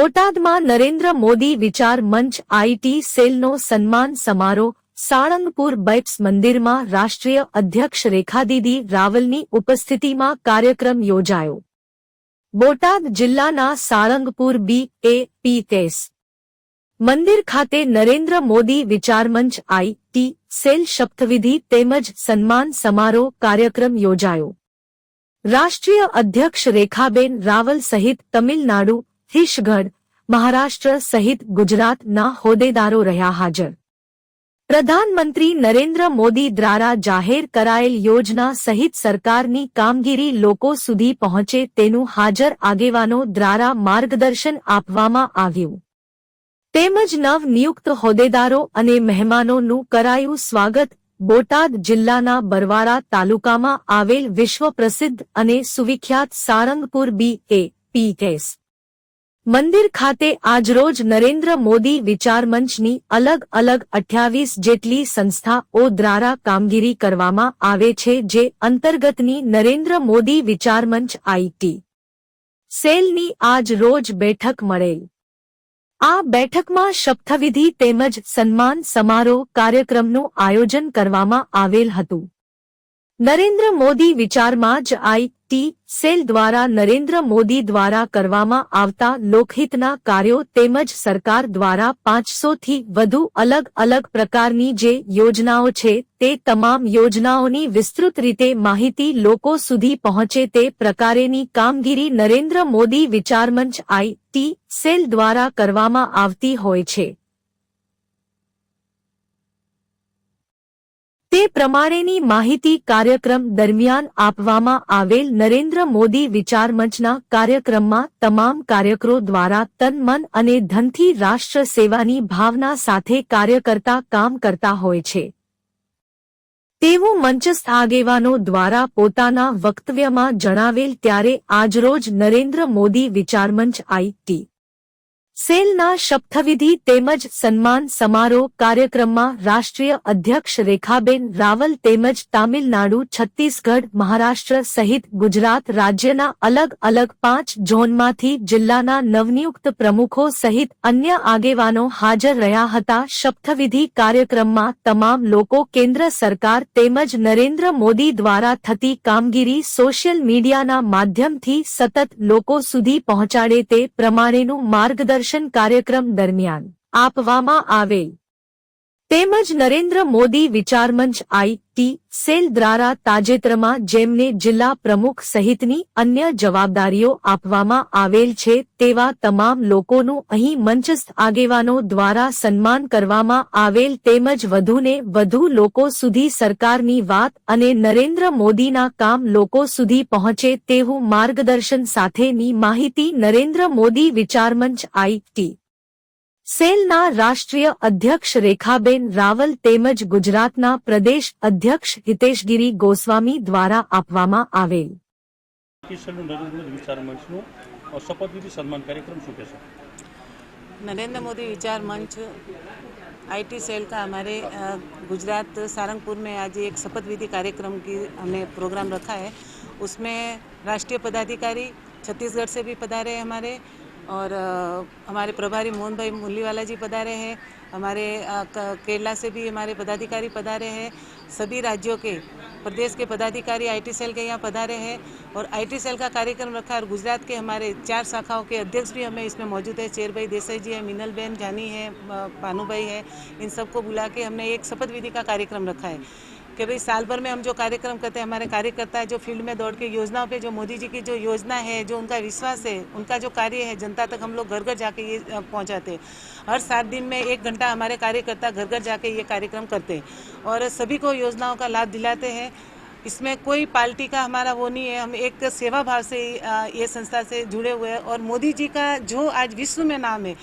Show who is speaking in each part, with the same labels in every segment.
Speaker 1: બોટાદમાં નરેન્દ્ર મોદી વિચાર મંચ આઈટી સેલનો સન્માન સમારોહ સાળંગપુર બૈપ્સ મંદિરમાં રાષ્ટ્રીય અધ્યક્ષ રેખાદીદી રાવલની ઉપસ્થિતિમાં કાર્યક્રમ યોજાયો. બોટાદ જિલ્લાના સાળંગપુર બી એ પી તેસ. મંદિર ખાતે નરેન્દ્ર મોદી વિચારમંચ આઈ ટી સેલ શપથવિધિ તેમજ સન્માન સમારોહ કાર્યક્રમ યોજાયો. રાષ્ટ્રીય અધ્યક્ષ રેખાબેન રાવલ સહિત તમિલનાડુ હિશગઢ, મહારાષ્ટ્ર સહિત ગુજરાતના હોદ્દેદારો રહ્યા હાજર. પ્રધાનમંત્રી નરેન્દ્ર મોદી દ્વારા જાહેર કરાયેલ યોજના સહિત સરકારની કામગીરી લોકો સુધી પહોંચે તેનું હાજર આગેવાનો દ્વારા માર્ગદર્શન આપવામાં આવ્યું. તેમજ નવનિયુક્ત હોદ્દેદારો અને મહેમાનોનું કરાયું સ્વાગત બોટાદ જિલ્લાના બરવાળા તાલુકામાં આવેલ વિશ્વ પ્રસિદ્ધ અને સુવિખ્યાત સારંગપુર બી એ પી કેસ મંદિર ખાતે આજરોજ નરેન્દ્ર મોદી વિચારમંચની અલગ અલગ અઠ્યાવીસ જેટલી સંસ્થાઓ દ્વારા કામગીરી કરવામાં આવે છે જે અંતર્ગતની નરેન્દ્ર મોદી વિચારમંચ આઈટી સેલની આજ રોજ બેઠક મળેલ. આ બેઠકમાં શપથવિધિ તેમજ સન્માન સમારોહ કાર્યક્રમનું આયોજન કરવામાં આવેલ હતું. નરેન્દ્ર મોદી વિચારમાં જ આઈ ટી, સેલ દ્વારા નરેન્દ્ર મોદી દ્વારા કરવામાં આવતા લોકહિતના કાર્યો તેમજ સરકાર દ્વારા પાંચસોથી વધુ અલગ અલગ પ્રકારની જે યોજનાઓ છે તે તમામ યોજનાઓની વિસ્તૃત રીતે માહિતી લોકો સુધી પહોંચે તે પ્રકારેની કામગીરી નરેન્દ્ર મોદી વિચારમંચ આઈ ટી, સેલ દ્વારા કરવામાં આવતી હોય છે. પ્રમાણેની માહિતી કાર્યક્રમ દરમિયાન આપવામાં આવેલ નરેન્દ્ર મોદી વિચારમંચના કાર્યક્રમમાં તમામ કાર્યકરો દ્વારા તન, મન અને ધનથી રાષ્ટ્ર સેવાની ભાવના સાથે કાર્ય કરતા કામ કરતા હોય છે. તેવું મંચસ્થ આગેવાનો દ્વારા પોતાના વક્તવ્યમાં જણાવેલ ત્યારે આજરોજ નરેન્દ્ર મોદી વિચારમંચ આઈટી સેલના શપથવિધિ તેમજ સન્માન સમારોહ કાર્યક્રમમાં રાષ્ટ્રીય અધ્યક્ષ રેખાબેન રાવલ તેમજ તામિલનાડુ, છત્તીસગઢ, મહારાષ્ટ્ર સહિત ગુજરાત રાજ્યના અલગ અલગ પાંચ ઝોનમાંથી જિલ્લાના નવનિયુક્ત પ્રમુખો સહિત અન્ય આગેવાનો હાજર રહ્યા હતા. શપથવિધિ કાર્યક્રમમાં તમામ લોકો કેન્દ્ર સરકાર તેમજ નરેન્દ્ર મોદી દ્વારા થતી કામગીરી સોશિયલ મીડિયાના માધ્યમથી સતત લોકો સુધી પહોંચાડે તે પ્રમાણેનું માર્ગદર્શન કાર્યક્રમ દરમિયાન આપવામાં આવેલ તેમજ નરેન્દ્ર મોદી વિચારમંચ આઈટી સેલ દ્વારા તાજેતરમાં જેમને જિલ્લા પ્રમુખ સહિતની અન્ય જવાબદારીઓ આપવામાં આવેલ છે તેવા તમામ લોકોનું અહીં મંચસ્થ આગેવાનો દ્વારા સન્માન કરવામાં આવેલ તેમજ વધુને વધુ લોકો સુધી સરકારની વાત અને નરેન્દ્ર મોદીના કામ લોકો સુધી પહોંચે તેવું માર્ગદર્શન સાથેની માહિતી નરેન્દ્ર મોદી વિચારમંચ આઈ ટી સેલના રાષ્ટ્રીય અધ્યક્ષ રેખાબેન રાવલ તેમજ ગુજરાતના પ્રદેશ અધ્યક્ષ હિતેશગીરી ગોસ્વામી દ્વારા આપવામાં આવેલ
Speaker 2: કિશનનું નરેન્દ્ર મોદી વિચાર મંચનું અ, શપથવિધિ સન્માન કાર્યક્રમ શું કહેશો
Speaker 3: नरेंद्र मोदी विचार मंच आईटी सेल का हमारे अ, गुजरात सारंगपुर में आज एक शपथ विधि कार्यक्रम की हमने प्रोग्राम रखा है उसमें राष्ट्रीय पदाधिकारी छत्तीसगढ़ से भी पधारे हैं हमारे और हमारे प्रभारी मोहन भाई मुरलीवाला जी पधारे हैं, हमारे केरला से भी हमारे पदाधिकारी पधारे हैं, सभी राज्यों के, प्रदेश के पदाधिकारी आईटी सेल के यहाँ पधारे हैं और आईटी सेल का कार्यक्रम रखा और गुजरात के हमारे चार शाखाओं के अध्यक्ष भी हमें इसमें मौजूद है चेर भाई देसाई जी है, मिनल बहन, जानी है भानु भाई है, इन सबको बुला के हमने एक शपथ विधि का कार्यक्रम रखा है। कि भाई साल भर में हम जो कार्यक्रम करते हैं, हमारे कार्यकर्ता है जो फ़ील्ड में दौड़ के योजनाओं पे, जो मोदी जी की जो योजना है, जो उनका विश्वास है, उनका जो कार्य है, जनता तक हम लोग घर घर जाके ये पहुंचाते हैं। हर सात दिन में एक घंटा हमारे कार्यकर्ता घर घर जाके ये कार्यक्रम करते हैं और सभी को योजनाओं का लाभ दिलाते हैं। इसमें कोई पार्टी का हमारा वो नहीं है, हम एक सेवा भाव से ये संस्था से जुड़े हुए हैं और मोदी जी का जो आज विश्व में नाम है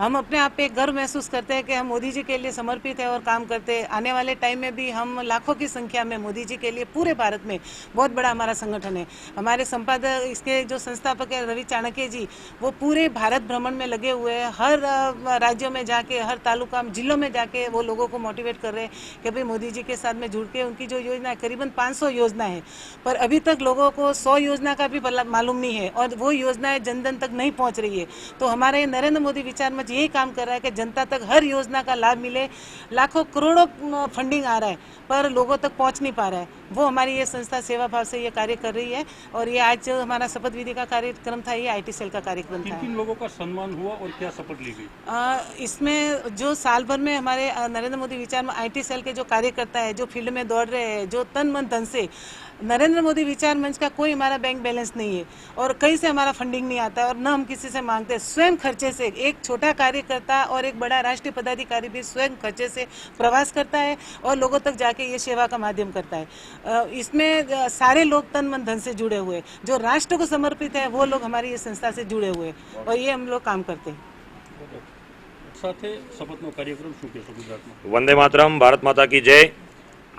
Speaker 3: हम अपने आप पे गर्व महसूस करते हैं कि हम मोदी जी के लिए समर्पित है और काम करते हैं। आने वाले टाइम में भी हम लाखों की संख्या में मोदी जी के लिए पूरे भारत में बहुत बड़ा हमारा संगठन है। हमारे संपादक, इसके जो संस्थापक है रवि चाणक्य जी, वो पूरे भारत भ्रमण में लगे हुए हैं। हर राज्यों में जाके, हर तालुका जिलों में जाके वो लोगों को मोटिवेट कर रहे हैं कि भाई मोदी जी के साथ में जुड़ के उनकी जो योजना है, करीबन 500 योजना है। पर अभी तक लोगों को 100 योजना का भी मालूम नहीं है और वो योजनाएँ जन जन तक नहीं पहुँच रही है। तो हमारे नरेंद्र मोदी विचार यही काम कर रहा है कि जनता तक हर योजना का लाभ मिले। लाखों करोड़ों फंडिंग आ रहा है पर लोगों तक पहुँच नहीं पा रहा है। वो हमारी ये संस्था सेवा भाव से ये कार्य कर रही है और ये आज जो हमारा शपथ विधि का कार्यक्रम था ये आईटी सेल का कार्यक्रम था।
Speaker 2: किन लोगों का सम्मान हुआ और क्या शपथ ली गई?
Speaker 3: इसमें जो साल भर में हमारे नरेंद्र मोदी विचार में आईटी सेल के जो कार्यकर्ता है जो फ़ील्ड में दौड़ रहे हैं जो तन मन धन से नरेंद्र मोदी विचार मंच का कोई हमारा बैंक बैलेंस नहीं है और कहीं से हमारा फंडिंग नहीं आता और न हम किसी से मांगते स्वयं खर्चे से एक छोटा कार्यकर्ता और एक बड़ा राष्ट्रीय पदाधिकारी भी स्वयं खर्चे से प्रवास करता है और लोगों तक जाके ये सेवा का माध्यम करता है अ, इसमें अ, सारे लोग तन मन धन से जुड़े हुए हैं। जो राष्ट्र को समर्पित है वो लोग हमारी ये संस्था से जुड़े हुए हैं और ये हम लोग काम करते हैं
Speaker 2: સાથે શપથનો કાર્યક્રમ શું કહેશો ગુજરાતમાં
Speaker 4: વંદે માતરમ ભારત માતા કી જય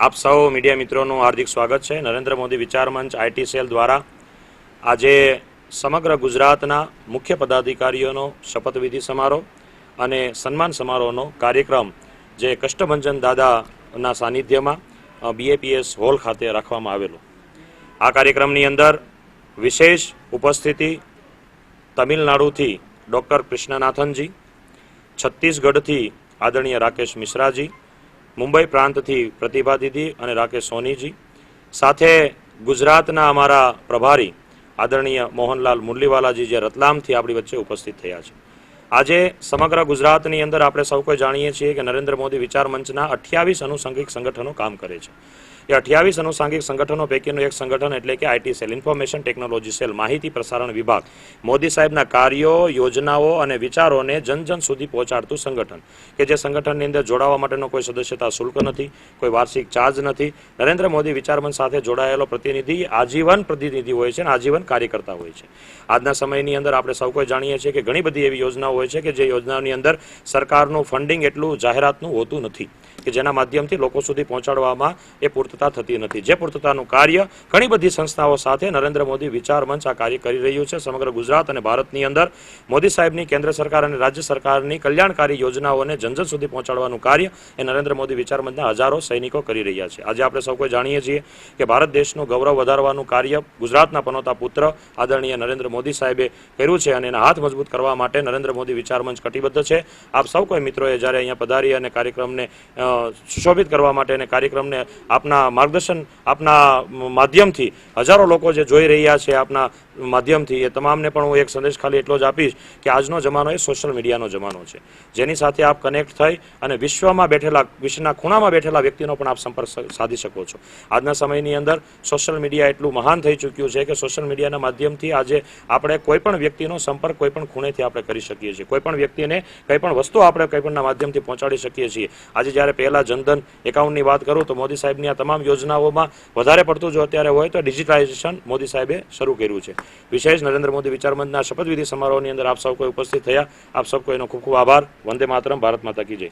Speaker 4: આપ સૌ મીડિયા મિત્રોનું હાર્દિક સ્વાગત છે. નરેન્દ્ર મોદી વિચાર મંચ આઈટી સેલ દ્વારા આજે સમગ્ર ગુજરાતના મુખ્ય પદાધિકારીઓનો શપથવિધિ સમારોહ અને સન્માન સમારોહનો કાર્યક્રમ જે કષ્ટભંજન દાદાના સાનિધ્યમાં બીએપીએસ હોલ ખાતે રાખવામાં આવેલો. આ કાર્યક્રમની અંદર વિશેષ ઉપસ્થિતિ તમિલનાડુથી ડૉક્ટર કૃષ્ણનાથનજી, છત્તીસગઢથી આદરણીય રાકેશ મિશ્રાજી મુંબઈ પ્રાંતથી પ્રતિભા દીદી અને રાકેશ સોનીજી. સાથે ગુજરાતના અમારા પ્રભારી આદરણીય મોહનલાલ મુરલીવાલાજી જે રતલામથી આપણી વચ્ચે ઉપસ્થિત થયા છે. આજે સમગ્ર ગુજરાતની અંદર આપણે સૌ કોઈ જાણીએ છીએ કે નરેન્દ્ર મોદી વિચાર મંચના અઠ્યાવીસ અનુસંગિક સંગઠનો કામ કરે છે. એ અઠ્યાવીસ અનુસાંગિક સંગઠનો પૈકીનું એક સંગઠન એટલે કે IT cell, information technology cell, માહિતી પ્રસારણ વિભાગ. મોદી સાહેબના કાર્યો, યોજનાઓ અને વિચારોને જન જન સુધી પહોંચાડતું સંગઠન. કે જે સંગઠનની અંદર જોડાવા માટેનો કોઈ સદસ્યતા શુલ્ક નથી, કોઈ વાર્ષિક ચાર્જ નથી. નરેન્દ્ર મોદી વિચારમંચ સાથે જોડાયેલો પ્રતિનિધિ આજીવન પ્રતિનિધિ હોય છે અને આજીવન કાર્યકર્તા હોય છે. આજના સમયની અંદર આપણે સૌ કોઈ જાણીએ છીએ કે ઘણી બધી એવી યોજનાઓ હોય છે કે જે યોજનાઓની અંદર સરકારનું ફંડિંગ એટલું જાહેરાતનું હોતું નથી. કે જેના માધ્યમથી લોકો સુધી પહોંચાડવામાં એ પૂર્તતા થતી નથી. જે પૂર્તતાનું કાર્ય ઘણી બધી સંસ્થાઓ સાથે નરેન્દ્ર મોદી વિચાર મંચ આ કાર્ય કરી રહ્યું છે. સમગ્ર ગુજરાત અને ભારતની અંદર મોદી સાહેબની કેન્દ્ર સરકાર અને રાજ્ય સરકારની કલ્યાણકારી યોજનાઓને જનજન સુધી પહોંચાડવાનું કાર્ય એ નરેન્દ્ર મોદી વિચાર મંચના હજારો સૈનિકો કરી રહ્યા છે. આજે આપણે સૌ કોઈ જાણીએ છીએ કે ભારત દેશનું ગૌરવ વધારવાનું કાર્ય ગુજરાતના પનોતા પુત્ર આદરણીય નરેન્દ્ર મોદી સાહેબે કર્યું છે અને એના હાથ મજબૂત કરવા માટે નરેન્દ્ર મોદી વિચાર મંચ કટિબદ્ધ છે. આપ સૌ કોઈ મિત્રોએ જ્યારે અહીંયા પધારી અને કાર્યક્રમને સુશોભિત કરવા માટે કાર્યક્રમને આપના માર્ગદર્શન, આપના માધ્યમથી હજારો લોકો જે જોઈ રહ્યા છે આપના માધ્યમથી, એ તમામને પણ હું એક સંદેશ ખાલી એટલો જ આપીશ કે આજનો જમાનો એ સોશિયલ મીડિયાનો જમાનો છે. જેની સાથે આપ કનેક્ટ થઈ અને વિશ્વમાં બેઠેલા, વિશ્વના ખૂણામાં બેઠેલા વ્યક્તિનો પણ આપ સંપર્ક સાધી શકો છો. આજના સમયની અંદર સોશિયલ મીડિયા એટલું મહાન થઈ ચૂક્યું છે કે સોશિયલ મીડિયાના માધ્યમથી આજે આપણે કોઈપણ વ્યક્તિનો સંપર્ક કોઈપણ ખૂણેથી આપણે કરી શકીએ છીએ. કોઈપણ વ્યક્તિને કંઈ પણ વસ્તુ આપણે કંઈ પણના માધ્યમથી પહોંચાડી શકીએ છીએ. આજે જ્યારે પહેલા જનધન એકાઉન્ટની વાત કરું તો મોદી સાહેબની આ તમામ યોજનાઓમાં વધારે પડતું જો અત્યારે હોય તો ડિજિટાઇઝેશન મોદી સાહેબે શરૂ કર્યું છે. વિશેષ નરેન્દ્ર મોદી વિચારમંચના શપથવિધિ સમારોહની અંદર આપ સૌ કોઈ ઉપસ્થિત થયા. આપ સૌ કોઈનો ખૂબ ખૂબ આભાર. વંદે માતરમ. ભારત માતા કી